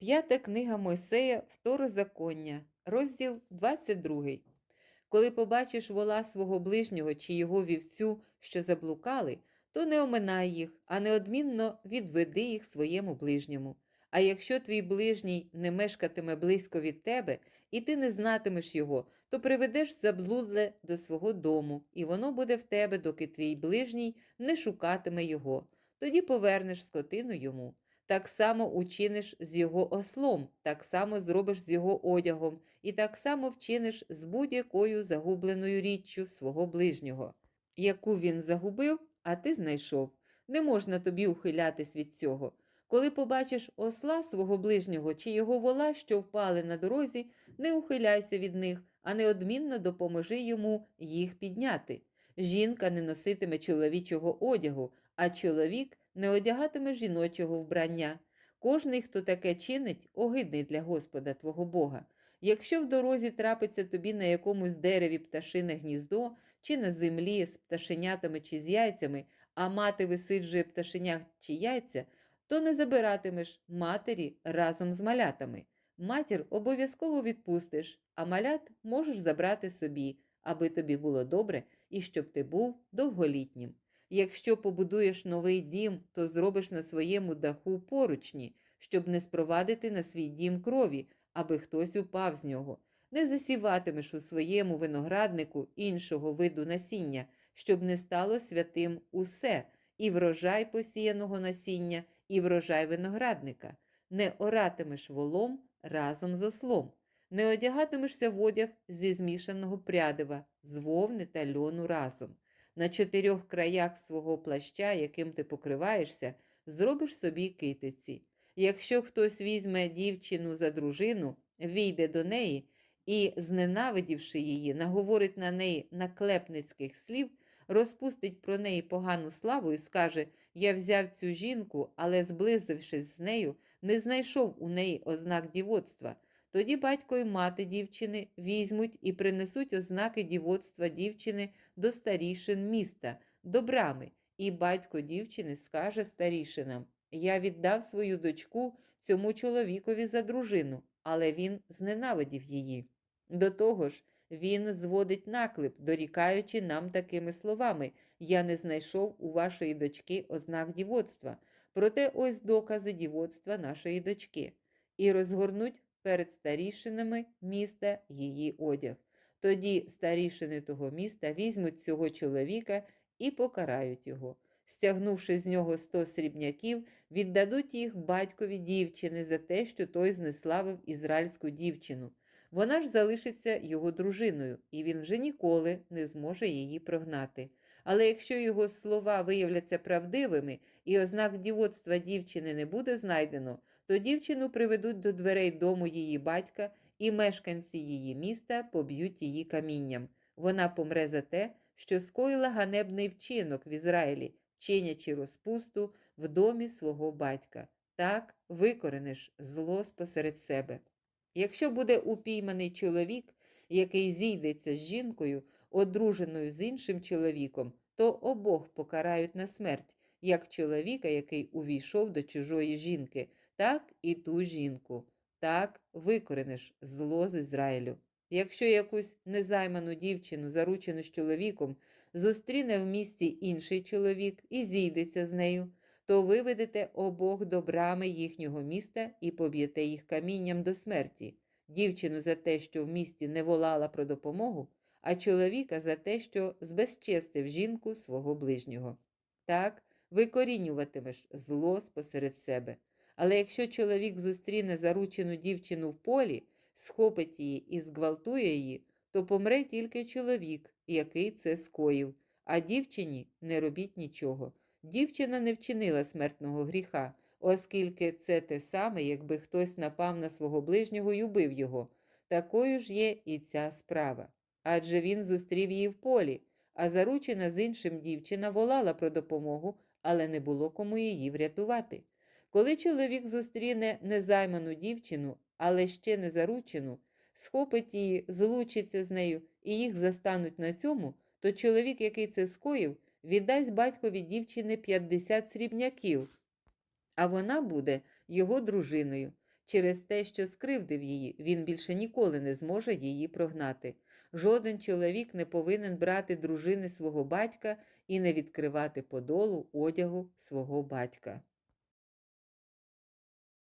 П'ята книга Мойсея, Второзаконня, розділ 22. Коли побачиш вола свого ближнього чи його вівцю, що заблукали, то не оминай їх, а неодмінно відведи їх своєму ближньому. А якщо твій ближній не мешкатиме близько від тебе, і ти не знатимеш його, то приведеш заблудле до свого дому, і воно буде в тебе, доки твій ближній не шукатиме його. Тоді повернеш скотину йому. Так само учиниш з його ослом, так само зробиш з його одягом, і так само вчиниш з будь-якою загубленою річчю свого ближнього, яку він загубив, а ти знайшов. Не можна тобі ухилятись від цього. Коли побачиш осла свого ближнього чи його вола, що впали на дорозі, не ухиляйся від них, а неодмінно допоможи йому їх підняти. Жінка не носитиме чоловічого одягу, а чоловік не одягатиме жіночого вбрання. Кожний, хто таке чинить, огидний для Господа твого Бога. Якщо в дорозі трапиться тобі на якомусь дереві пташине гніздо, чи на землі з пташенятами чи з яйцями, а мати висиджує пташенят чи яйця, то не забиратимеш матері разом з малятами. Матір обов'язково відпустиш, а малят можеш забрати собі, аби тобі було добре і щоб ти був довголітнім. Якщо побудуєш новий дім, то зробиш на своєму даху поручні, щоб не спровадити на свій дім крові, аби хтось упав з нього. Не засіватимеш у своєму винограднику іншого виду насіння, щоб не стало святим усе, і врожай посіяного насіння, і врожай виноградника. Не оратимеш волом разом з ослом, не одягатимешся в одяг зі змішаного прядива, з вовни та льону разом. На чотирьох краях свого плаща, яким ти покриваєшся, зробиш собі китиці. Якщо хтось візьме дівчину за дружину, війде до неї і, зненавидівши її, наговорить на неї наклепницьких слів, розпустить про неї погану славу і скаже: Я взяв цю жінку, але, зблизившись з нею, не знайшов у неї ознак дівоцтва. Тоді батько і мати дівчини візьмуть і принесуть ознаки дівоцтва дівчини до старішин міста, до брами, і батько дівчини скаже старішинам: Я віддав свою дочку цьому чоловікові за дружину, але він зненавидів її. До того ж, він зводить наклеп, дорікаючи нам такими словами: Я не знайшов у вашої дочки ознак дівоцтва, проте ось докази дівоцтва нашої дочки, і розгорнуть перед старішинами міста її одяг. Тоді старішини того міста візьмуть цього чоловіка і покарають його. Стягнувши з нього сто срібняків, віддадуть їх батькові дівчини за те, що той знеславив ізраїльську дівчину. Вона ж залишиться його дружиною, і він вже ніколи не зможе її прогнати. Але якщо його слова виявляться правдивими і ознак дівоцтва дівчини не буде знайдено, то дівчину приведуть до дверей дому її батька, і мешканці її міста поб'ють її камінням. Вона помре за те, що скоїла ганебний вчинок в Ізраїлі, чинячи розпусту в домі свого батька. Так викорениш зло спосеред себе. Якщо буде упійманий чоловік, який зійдеться з жінкою, одруженою з іншим чоловіком, то обох покарають на смерть, як чоловіка, який увійшов до чужої жінки, так і ту жінку. Так викорениш зло з Ізраїлю. Якщо якусь незайману дівчину, заручену з чоловіком, зустріне в місті інший чоловік і зійдеться з нею, то виведете обох до брами їхнього міста і поб'єте їх камінням до смерті, дівчину за те, що в місті не волала про допомогу, а чоловіка за те, що збезчестив жінку свого ближнього. Так викорінюватимеш зло спосеред себе. Але якщо чоловік зустріне заручену дівчину в полі, схопить її і зґвалтує її, то помре тільки чоловік, який це скоїв, а дівчині не робіть нічого. Дівчина не вчинила смертного гріха, оскільки це те саме, якби хтось напав на свого ближнього й убив його. Такою ж є і ця справа. Адже він зустрів її в полі, а заручена з іншим дівчина волала про допомогу, але не було кому її врятувати. Коли чоловік зустріне незайману дівчину, але ще не заручену, схопить її, злучиться з нею і їх застануть на цьому, то чоловік, який це скоїв, віддасть батькові дівчини 50 срібняків, а вона буде його дружиною. Через те, що скривдив її, він більше ніколи не зможе її прогнати. Жоден чоловік не повинен брати дружини свого батька і не відкривати подолу одягу свого батька.